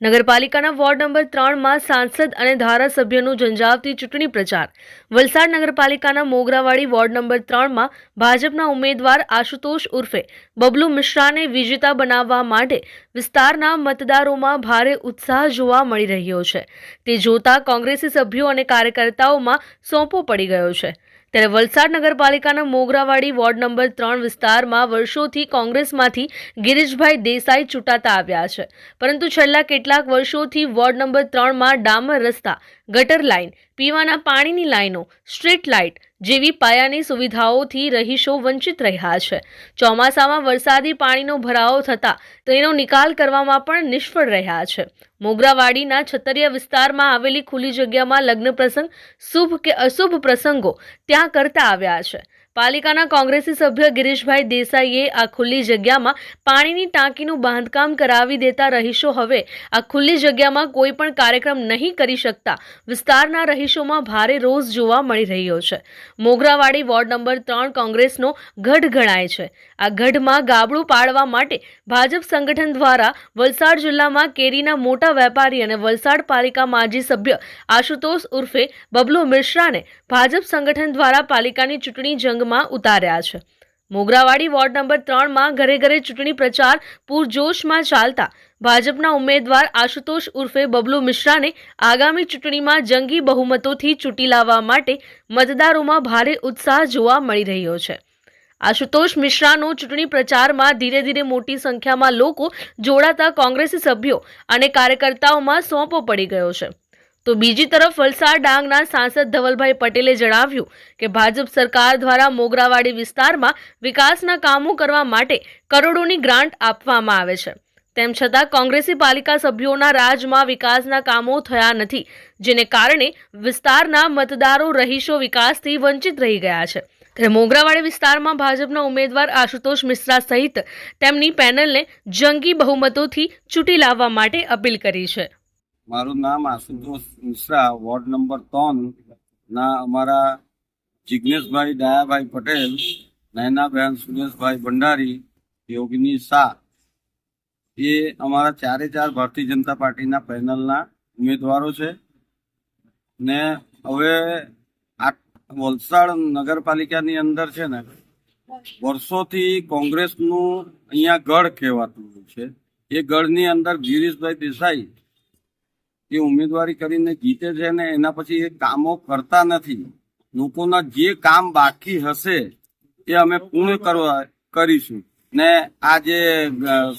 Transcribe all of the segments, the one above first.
નગરપાલિકાના ward number ત્રણમાં સાંસદ અને ધારાસભ્યનું ઝંઝાવતી ચૂંટણી પ્રચાર. વલસાડ નગરપાલિકાના મોગરાવાડી વોર્ડ નંબર ત્રણમાં ભાજપના ઉમેદવાર આશુતોષ ઉર્ફે બબલુ મિશ્રાને વિજેતા બનાવવા માટે વિસ્તારના મતદારોમાં ભારે ઉત્સાહ જોવા મળી રહ્યો છે. તે જોતા કોંગ્રેસી સભ્યો અને કાર્યકર્તાઓમાં સોંપો પડી ગયો છે. ત્યારે વલસાડ નગરપાલિકાના મોગરાવાડી વોર્ડ નંબર ત્રણ વિસ્તારમાં વર્ષોથી કોંગ્રેસમાંથી ગિરીશભાઈ દેસાઈ ચૂંટાતા આવ્યા છે. પરંતુ છેલ્લા કેટલાક વર્ષોથી વોર્ડ નંબર ત્રણમાં ડામર રસ્તા, ગટર લાઇન, પીવાના પાણીની લાઈનો સ્ટ્રીટ લાઇટ જેવી પાયાની સુવિધાઓથી રહીશો વંચિત રહ્યા છે. ચોમાસામાં વરસાદી પાણીનો ભરાવો થતાં તેનો નિકાલ કરવામાં પણ નિષ્ફળ રહ્યા છે. મોગરાવાડીના છતરિયા વિસ્તારમાં આવેલી ખુલ્લી જગ્યામાં લગ્ન પ્રસંગ શુભ કે અશુભ પ્રસંગો ત્યાં કરતા આવ્યા છે. પાલિકાના કોંગ્રેસી સભ્ય ગિરીશભાઈ દેસાઈએ આ ખુલ્લી જગ્યામાં પાણીની ટાંકીનું બાંધકામ કરાવી દેતા રહીશો હવે આ ખુલ્લી જગ્યામાં કોઈ પણ કાર્યક્રમ નહીં કરી શકતા. વિસ્તારના રહીશોમાં ભારે રોષ જોવા મળી રહ્યો છે. મોગરાવાડી વોર્ડ નંબર ત્રણ કોંગ્રેસનો ગઢ ગણાય છે. આ ગઢમાં ગાબડું પાડવા માટે ભાજપ સંગઠન દ્વારા વલસાડ જિલ્લામાં કેરીના મોટા વેપારી અને વલસાડ પાલિકા માજી સભ્ય આશુતોષ ઉર્ફે બબલુ મિશ્રાને ભાજપ સંગઠન દ્વારા પાલિકાની ચૂંટણી જંગમાં ઉતાર્યા છે. મોગરાવાડી વોર્ડ નંબર ત્રણમાં ઘરે ઘરે ચૂંટણી પ્રચાર પૂરજોશમાં ચાલતા ભાજપના ઉમેદવાર આશુતોષ ઉર્ફે બબલુ મિશ્રાને આગામી ચૂંટણીમાં જંગી બહુમતોથી ચૂંટી લાવવા માટે મતદારોમાં ભારે ઉત્સાહ જોવા મળી રહ્યો છે. આશુતોષ મિશ્રાનો ચૂંટણી પ્રચારમાં ધીરે ધીરે મોટી સંખ્યામાં લોકો જોડાતા કોંગ્રેસી સભ્યો અને કાર્યકર્તાઓમાં સોંપો પડી ગયો છે. તો બીજી તરફ વલસાડ ડાંગના સાંસદ ધવલભાઈ પટેલે જણાવ્યું કે ભાજપ સરકાર દ્વારા મોગરાવાડી વિસ્તારમાં વિકાસના કામો કરવા માટે કરોડોની ગ્રાન્ટ આપવામાં આવે છે. તેમ છતાં કોંગ્રેસી પાલિકા સભ્યોના રાજમાં વિકાસના કામો થયા નથી, જેને કારણે વિસ્તારના મતદારો, રહીશો વિકાસથી વંચિત રહી ગયા છે. ત્યારે મોગરાવાડી વિસ્તારમાં ભાજપના ઉમેદવાર આશુતોષ મિશ્રા સહિત તેમની પેનલને જંગી બહુમતોથી ચૂંટી લાવવા માટે અપીલ કરી છે. મારું નામ આશુતોષ મિશ્રા, વોર્ડ નંબર ત્રણ ના અમારા જિજ્ઞેશભાઈ દયાભાઈ પટેલ, નયનાબહેન સુરેશભાઈ ભંડારી, યોગની શાહ. એ અમારા ચારે ચાર ભારતીય જનતા પાર્ટીના પેનલના ઉમેદવારો છે. ને હવે આ વલસાડ નગરપાલિકાની અંદર છે ને, વર્ષોથી કોંગ્રેસનું અહીંયા ગઢ કહેવાતું છે. એ ગઢની અંદર ગિરીશભાઈ દેસાઈ એ ઉમેદવારી કરીને જીતે છે ને એના પછી એ કામો કરતા નથી. લોકોના જે કામ બાકી હશે, એ અમે પૂર્ણ કરવા કરીશું. ને આ જે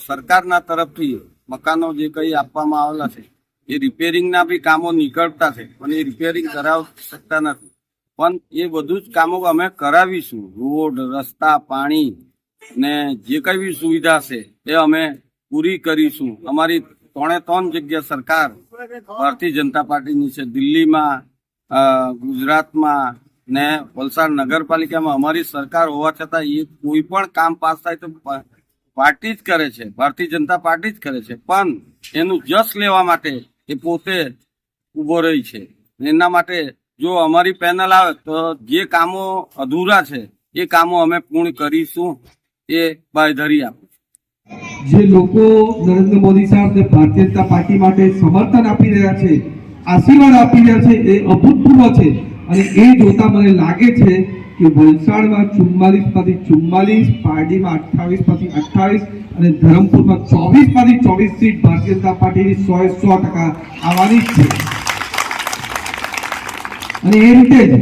સરકારના તરફથી મકાનો જે કંઈ આપવામાં આવેલા છે, એ રિપેરિંગના બી કામો નીકળતા છે, પણ એ રિપેરિંગ કરાવી શકતા નથી. પણ એ બધું જ કામો અમે કરાવીશું. રોડ, રસ્તા, પાણી ને જે કઈ બી સુવિધા છે એ અમે પૂરી કરીશું. અમારી ત્રણે ત્રણ જગ્યા સરકાર ભારતીય જનતા પાર્ટીની છે. દિલ્હીમાં ગુજરાતમાં ને વલસાડ નગરપાલિકામાં અમારી સરકાર હોવા છતાં એ કોઈ પણ કામ પાસ થાય તો પાર્ટી જ કરે છે. ભારતીય જનતા પાર્ટી જ કરે છે. પણ એનું જશ લેવા માટે એ પોતે ઊભો રહી છે. એના માટે જો અમારી પેનલ આવે તો જે કામો અધૂરા છે, એ કામો અમે પૂર્ણ કરીશું. એ બાંયધરી આપું. જે લોકો નરેન્દ્ર મોદી સાહેબ ને ભારતીય જનતા પાર્ટી માટે સમર્થન આપી રહ્યા છે, આશીર્વાદ આપી રહ્યા છે, એ અભૂતપૂર્વ છે. અને એ જોતા મને લાગે છે કે વલસાડમાં ચુમ્માલીસમાંથી ચુમ્માલીસ, પારડીમાં અઠ્ઠાવીસમાંથી અઠ્ઠાવીસ અને ધરમપુરમાં ચોવીસમાંથી ચોવીસ સીટ ભારતીય જનતા પાર્ટીની સો સો ટકા આવવાની જ છે. અને એ રીતે જ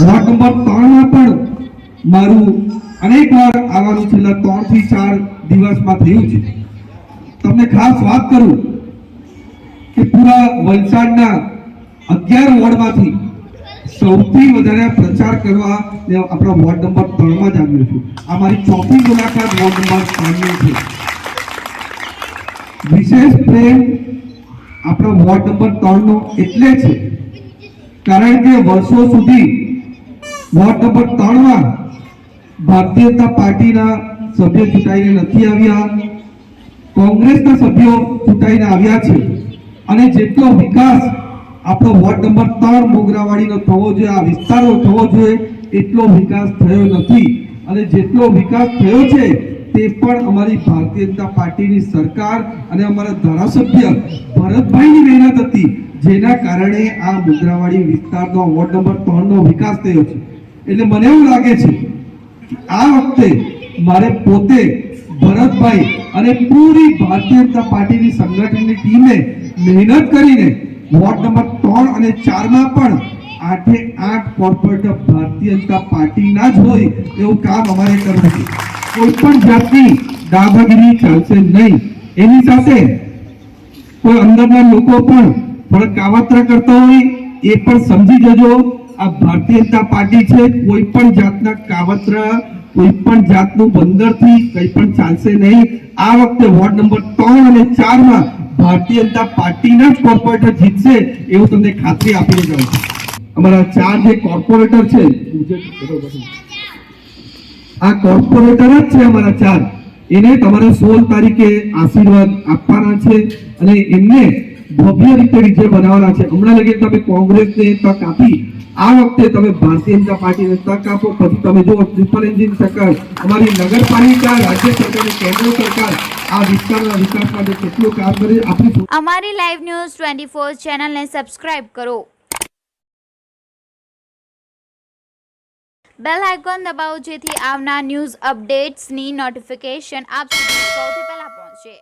વોર્ડ નંબર ત્રણમાં પણ મારું અનેક વાર આવવાનું છેલ્લા ત્રણથી ચાર દિવસમાં થયું છે. તમને ખાસ વાત કરું કે પૂરા વલસાડના અગિયાર વોર્ડમાંથી સૌથી વધારે પ્રચાર કરવા આપણા વોર્ડ નંબર ત્રણમાં જ આવ્યો છું. આ મારી ચોથી મુલાકાત વોર્ડ નંબર ત્રણની છે. વિશેષ પ્રેમ આપણા વોર્ડ નંબર ત્રણનો એટલે છે. કારણ કે વર્ષો સુધી વોર્ડ નંબર ત્રણમાં ભારતીય જનતા પાર્ટીના સભ્યો ચૂંટાઈને નથી આવ્યા. કોંગ્રેસના સભ્યો ચૂંટાઈને આવ્યા છે. અને જેટલો વિકાસ આપણો વોર્ડ નંબર ત્રણ મોગરાવાડીનો થવો જોઈએ, આ વિસ્તારનો થવો જોઈએ, એટલો વિકાસ થયો નથી. અને જેટલો વિકાસ થયો છે, તે પણ અમારી ભારતીય જનતા પાર્ટીની સરકાર અને અમારા ધારાસભ્ય ભરતભાઈની મહેનત હતી. જેના કારણે આ મુદ્રાવાડી વિસ્તારનો વોર્ડ નંબર ત્રણનો વિકાસ થયો છે. એટલે મને એવું લાગે છે આ વખતે મારે પોતે ભરતભાઈ અને પૂરી ભારતીય જનતા પાર્ટીની સંગઠનની ટીમે મહેનત કરીને વોર્ડ નંબર ત્રણ અને ચારમાં પણ આઠે આઠ કોર્પોરેટર ભારતીય જનતા પાર્ટીના જ હોય એવું કામ અમારે કરવું છે. કોઈ પણ જાતની દાદાગીરી ચાલશે નહીં. એની સાથે કોઈ અંદરના લોકો પણ થોડા કાવતરા કરતા હોય એ પણ સમજી જજો. આ ભારતીય જનતા પાર્ટી છે. કોઈ પણ જાતના કાવતરા કોઈ પણ જાતનું બંદરથી કંઈ પણ ચાલશે નહીં. આ વખતે વોર્ડ નંબર ત્રણ અને ચારમાં ભારતીય જનતા પાર્ટીના જ કોર્પોરેટર જીતશે એવું તમને ખાતરી આપીને જાઉં છું. અમારા ચાર જે કોર્પોરેટર છે, આ કોર્પોરેટર જ છે અમારા ચાર. એને તમારે સોળ તારીખે આશીર્વાદ આપવાના છે અને એમને ભવ્ય રીતે વિજય બનાવવાના છે. હમણાં લગી તમે કોંગ્રેસને તક આપી, આ વખતે તમે ભારતીય જનતા પાર્ટીને તક આપો, પછી તમે જુઓ ટ્રિપલ એન્જિન સરકાર, અમારી નગરપાલિકા, રાજ્ય સરકાર કેન્દ્ર સરકાર અમારી લાઈવ ન્યૂઝ ટ્વેન્ટી ફોર ચેનલને સબસ્ક્રાઇબ કરો. બેલ આઇકોન દબાવો જેથી આવનાર ન્યૂઝ અપડેટ્સની નોટિફિકેશન આપ સુધી સૌથી પહેલા પહોંચે.